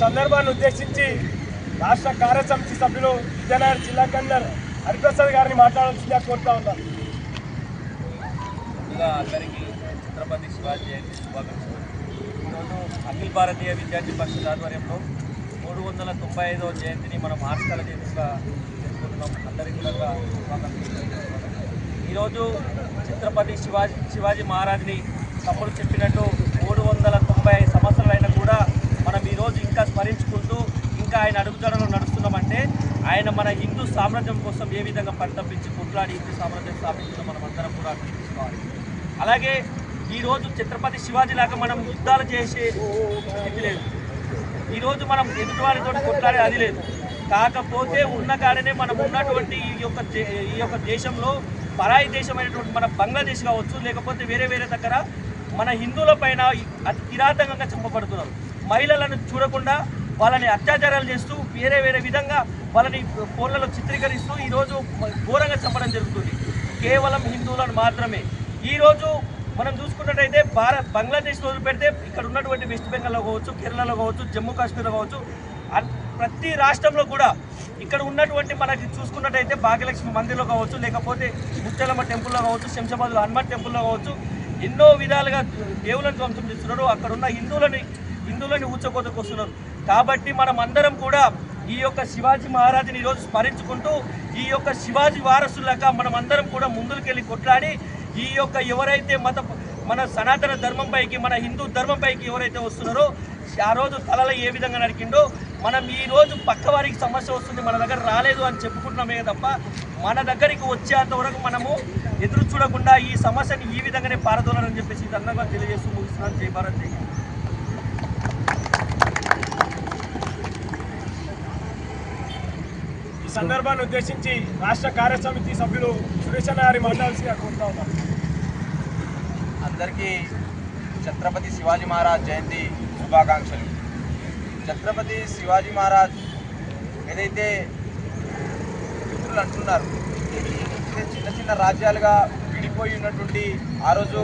సందర్భాన్ని ఉద్దేశించి రాష్ట్ర కార్యసమితి సభ్యులు విజయనగరం జిల్లా కన్వీనర్ హరిప్రసాద్ గారిని మాట్లాడాల్సిందిగా కోరుతా ఉన్నాను ముందుగా అందరికీ ఛత్రపతి శివాజీ జయంతి శుభాకాంక్షలు. ఈరోజు అఖిల భారతీయ విద్యార్థి పరిషత్ ఆధ్వర్యంలో మూడు వందల తొంభై ఐదవ జయంతిని మనం హాస్టల్ జయంతిగా చేసుకుంటున్నాం అందరికీ కూడా శుభాకాంక్షలు. ఈరోజు ఛత్రపతి శివాజీ శివాజీ మహారాజ్ని తప్పుడు చెప్పినట్టు మూడు వందల తొంభై ఐదు సంవత్సరాలైనా కూడా మనం ఈరోజు ఇంకా స్మరించుకుంటూ ఇంకా ఆయన అడుగుజాడలో నడుస్తున్నామంటే ఆయన మన హిందూ సామ్రాజ్యం కోసం ఏ విధంగా పరితపించి కొట్లాడి హిందూ సామ్రాజ్యం స్థాపించడం మనం అందరం కూడా అర్థం అలాగే ఈరోజు ఛత్రపతి శివాజీ లాగా మనం యుద్ధాలు చేసే స్థితి లేదు. ఈరోజు మనం ఎదుటివారితో కొట్లాడే అది లేదు. కాకపోతే ఉన్న కాడనే మనం ఉన్నటువంటి ఈ యొక్క ఈ యొక్క దేశంలో పరాయి దేశమైనటువంటి మన బంగ్లాదేశ్ కావచ్చు లేకపోతే వేరే వేరే దగ్గర మన హిందువుల పైన అతి కిరాతకంగా చంపబడుతున్నారు. మహిళలను చూడకుండా వాళ్ళని అత్యాచారాలు చేస్తూ వేరే వేరే విధంగా వాళ్ళని ఫోన్లలో చిత్రీకరిస్తూ ఈరోజు ఘోరంగా చంపడం జరుగుతుంది. కేవలం హిందువులను మాత్రమే. ఈరోజు మనం చూసుకున్నట్టయితే భారత్ బంగ్లాదేశ్ రోజు పెడితే ఇక్కడ ఉన్నటువంటి వెస్ట్ బెంగాల్లో కావచ్చు కేరళలో కావచ్చు జమ్మూ కాశ్మీర్లో కావచ్చు ప్రతి రాష్ట్రంలో కూడా ఇక్కడ ఉన్నటువంటి మనకి చూసుకున్నట్టయితే భాగ్యలక్ష్మి మందిర్లో కావచ్చు లేకపోతే ముచ్చలమ్మ టెంపుల్లో కావచ్చు శంషాబాద్లో హనుమాన్ టెంపుల్లో కావచ్చు ఎన్నో విధాలుగా దేవులను ధ్వంసం చేస్తున్నారు. అక్కడ ఉన్న హిందువులని హిందువులని ఊచకోతకొస్తున్నారు కాబట్టి మనం అందరం కూడా ఈ యొక్క శివాజీ మహారాజుని ఈరోజు స్మరించుకుంటూ ఈ యొక్క శివాజీ వారసులాగా మనం అందరం కూడా ముందుకెళ్ళి కొట్లాడి ఈ యొక్క ఎవరైతే మత మన సనాతన ధర్మంపైకి మన హిందూ ధర్మంపైకి ఎవరైతే వస్తున్నారో ఆ రోజు తలలో ఏ విధంగా నరికిండో మనం ఈ రోజు పక్క వారికి సమస్య వస్తుంది మన దగ్గర రాలేదు అని చెప్పుకుంటున్నామే తప్ప మన దగ్గరికి వచ్చేంత వరకు మనము ఎదురు చూడకుండా ఈ సమస్యని ఈ విధంగానే పారదోలని చెప్పేసి ఇది సందర్భంగా తెలియజేస్తూ ముగిస్తున్నాను. జై భారత్ జై హింద్. ఈ సందర్భాన్ని ఉద్దేశించి రాష్ట్ర కార్యసమితి సభ్యులు సురేష్ గారి మాట్లాడాల్సిందిగా కోరుతా ఉన్నారు అందరికీ ఛత్రపతి శివాజీ మహారాజ్ జయంతి శుభాకాంక్షలు. ఛత్రపతి శివాజీ మహారాజ్ ఏదైతే మిత్రులు అంటున్నారు చిన్న చిన్న రాజ్యాలుగా విడిపోయి ఉన్నటువంటి ఆ రోజు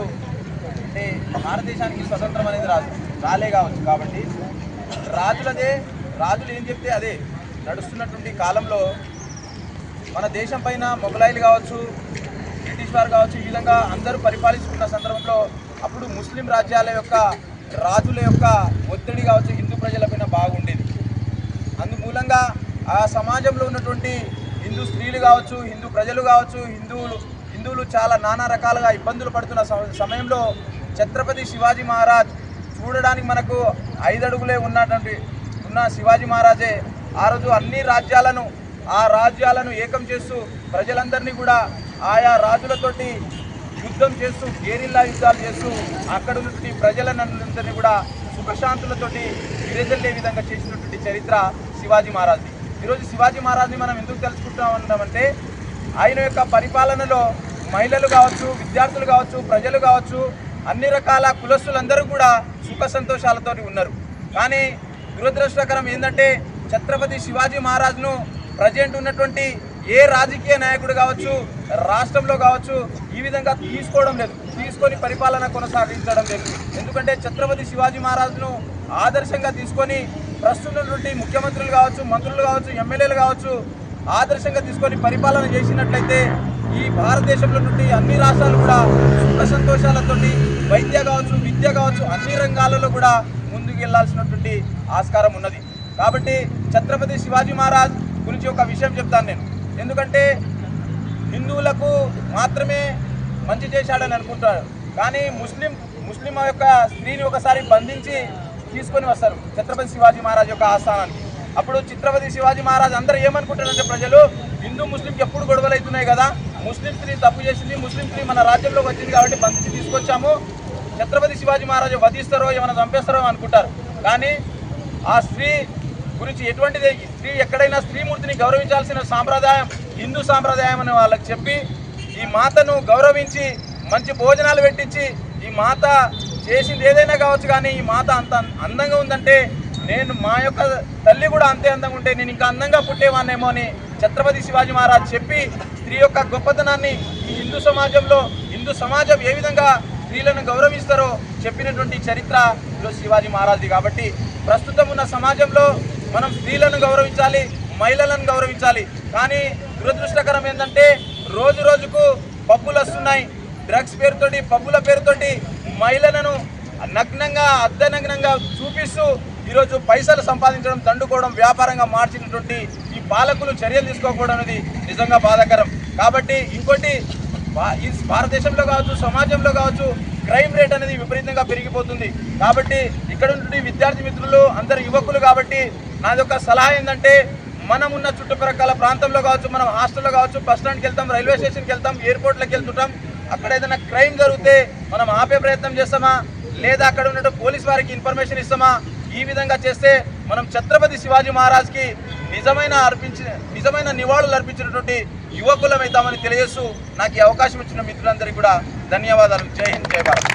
అంటే భారతదేశానికి స్వతంత్రం అనేది రాదు రాలే కావచ్చు. కాబట్టి రాజులదే రాజులు ఏం చెప్తే అదే. నడుస్తున్నటువంటి కాలంలో మన దేశం పైన మొఘలాయిలు కావచ్చు బ్రిటిష్ వారు కావచ్చు ఈ విధంగా అందరూ పరిపాలించుకున్న సందర్భంలో అప్పుడు ముస్లిం రాజ్యాల యొక్క రాజుల యొక్క ఒత్తిడి కావచ్చు హిందూ ప్రజలపైన బాగుండేది. అందుమూలంగా ఆ సమాజంలో ఉన్నటువంటి హిందూ స్త్రీలు కావచ్చు హిందూ ప్రజలు కావచ్చు హిందువులు హిందువులు చాలా నానా రకాలుగా ఇబ్బందులు పడుతున్న సమ- సమయంలో ఛత్రపతి శివాజీ మహారాజ్ చూడడానికి మనకు ఐదు అడుగులే ఉన్నటువంటి ఉన్న శివాజీ మహారాజే ఆ రోజు అన్ని రాజ్యాలను ఆ రాజ్యాలను ఏకం చేస్తూ ప్రజలందరినీ కూడా ఆయా రాజులతోటి యుద్ధం చేస్తూ గేరిల్లా యుద్ధాలు చేస్తూ అక్కడ ఉన్నటువంటి ప్రజలందరినీ కూడా సుఖశాంతులతోటి విరజల్లే విధంగా చేసినటువంటి చరిత్ర శివాజీ మహారాజ్ది. ఈరోజు శివాజీ మహారాజ్ని మనం ఎందుకు తెలుసుకుంటా ఉన్నామంటే ఆయన యొక్క పరిపాలనలో మహిళలు కావచ్చు విద్యార్థులు కావచ్చు ప్రజలు కావచ్చు అన్ని రకాల కులస్తులందరూ కూడా సుఖ సంతోషాలతో ఉన్నారు. కానీ దురదృష్టకరం ఏంటంటే ఛత్రపతి శివాజీ మహారాజ్ను ప్రజెంట్ ఉన్నటువంటి ఏ రాజకీయ నాయకుడు కావచ్చు రాష్ట్రంలో కావచ్చు ఈ విధంగా తీసుకోవడం లేదు. తీసుకొని పరిపాలన కొనసాగించడం లేదు. ఎందుకంటే ఛత్రపతి శివాజీ మహారాజ్ను ఆదర్శంగా తీసుకొని ప్రస్తుతటువంటి ముఖ్యమంత్రులు కావచ్చు మంత్రులు కావచ్చు ఎమ్మెల్యేలు కావచ్చు ఆదర్శంగా తీసుకొని పరిపాలన చేసినట్లయితే ఈ భారతదేశంలో నుండి అన్ని రాష్ట్రాలు కూడా సుఖ వైద్య కావచ్చు విద్య కావచ్చు అన్ని రంగాలలో కూడా ముందుకు వెళ్ళాల్సినటువంటి ఆస్కారం ఉన్నది. కాబట్టి ఛత్రపతి శివాజీ మహారాజ్ గురించి ఒక విషయం చెప్తాను నేను. ఎందుకంటే హిందువులకు మాత్రమే మంచి చేశాడని అనుకుంటాడు కానీ ముస్లిం ముస్లిం యొక్క స్త్రీని ఒకసారి బంధించి తీసుకొని వస్తారు ఛత్రపతి శివాజీ మహారాజ్ యొక్క ఆస్థానానికి. అప్పుడు ఛత్రపతి శివాజీ మహారాజ్ అందరూ ఏమనుకుంటారంటే ప్రజలు హిందూ ముస్లింకి ఎప్పుడు గొడవలు అవుతున్నాయి కదా? ముస్లిం స్త్రీ తప్పు చేసింది ముస్లిం స్త్రీ మన రాజ్యంలోకి వచ్చింది కాబట్టి బంధించి తీసుకొచ్చాము. ఛత్రపతి శివాజీ మహారాజు వధిస్తారో ఏమైనా చంపేస్తారో అనుకుంటారు. కానీ ఆ స్త్రీ గురించి ఎటువంటిది? స్త్రీ ఎక్కడైనా స్త్రీమూర్తిని గౌరవించాల్సిన సాంప్రదాయం హిందూ సాంప్రదాయం అని వాళ్ళకి చెప్పి ఈ మాతను గౌరవించి మంచి భోజనాలు పెట్టించి ఈ మాత చేసింది ఏదైనా కావచ్చు కానీ ఈ మాత అంత అందంగా ఉందంటే నేను మా యొక్క తల్లి కూడా అంతే అందంగా ఉంటే నేను ఇంకా అందంగా పుట్టేవాన్నేమో అని ఛత్రపతి శివాజీ మహారాజ్ చెప్పి స్త్రీ యొక్క గొప్పతనాన్ని ఈ హిందూ సమాజంలో హిందూ సమాజం ఏ విధంగా స్త్రీలను గౌరవిస్తారో చెప్పినటువంటి చరిత్ర శివాజీ మహారాజ్ది కాబట్టి ప్రస్తుతం ఉన్న సమాజంలో మనం స్త్రీలను గౌరవించాలి మహిళలను గౌరవించాలి. కానీ దురదృష్టకరం ఏంటంటే రోజు రోజుకు పబ్బులు వస్తున్నాయి. డ్రగ్స్ పేరుతోటి పబ్బుల పేరుతోటి మహిళలను నగ్నంగా అర్ధనగ్నంగా చూపిస్తూ ఈరోజు పైసలు సంపాదించడం దండుకోవడం వ్యాపారంగా మార్చినటువంటి ఈ పాలకులు చర్యలు తీసుకోకపోవడం అనేది నిజంగా బాధాకరం. కాబట్టి ఇంకోటి భారతదేశంలో కావచ్చు సమాజంలో కావచ్చు క్రైమ్ రేట్ అనేది విపరీతంగా పెరిగిపోతుంది. కాబట్టి ఇక్కడ ఉన్నటువంటి విద్యార్థి మిత్రులు అందరు యువకులు కాబట్టి నాది ఒక సలహా ఏంటంటే మనం ఉన్న చుట్టుప్రక్కల ప్రాంతంలో కావచ్చు మనం హాస్టల్లో కావచ్చు బస్ స్టాండ్కి వెళ్తాం రైల్వే స్టేషన్కి వెళ్తాం ఎయిర్పోర్ట్లకు వెళ్తుంటాం అక్కడ ఏదైనా క్రైమ్ జరిగితే మనం ఆపే ప్రయత్నం చేస్తామా? లేదా అక్కడ ఉన్నట్టు పోలీస్ వారికి ఇన్ఫర్మేషన్ ఇస్తామా? ఈ విధంగా చేస్తే మనం ఛత్రపతి శివాజీ మహారాజ్కి నిజమైన అర్పించిన నిజమైన నివాళులు అర్పించినటువంటి యువకులమైతామని తెలియజేస్తూ నాకు ఈ అవకాశం ఇచ్చిన మిత్రులందరికీ కూడా ధన్యవాదాలు. జై హింద్ జై భారత్.